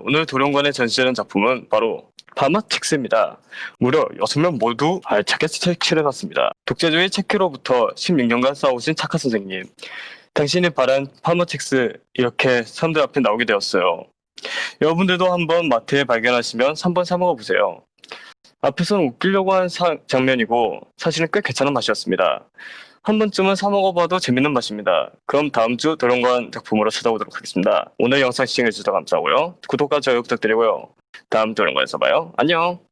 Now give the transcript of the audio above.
오늘 도령관에 전시하는 작품은 바로 파마틱스입니다. 무려 6명 모두 알차게 책칠을 해놨습니다. 독재주의 체크로부터 16년간 싸우신 착한 선생님. 당신이 바란 파마틱스 이렇게 사람들 앞에 나오게 되었어요. 여러분들도 한번 마트에 발견하시면 한번 사 먹어보세요. 앞에서는 웃기려고 한 사- 장면이고 사실은 꽤 괜찮은 맛이었습니다. 한 번쯤은 사 먹어봐도 재밌는 맛입니다. 그럼 다음 주 도령관 작품으로 찾아오도록 하겠습니다. 오늘 영상 시청해주셔서 감사하고요. 구독과 좋아요 부탁드리고요. 다음 도령관에서 봐요. 안녕!